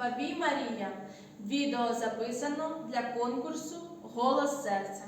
Бабій Марія. Відео записано для конкурсу Голос серця.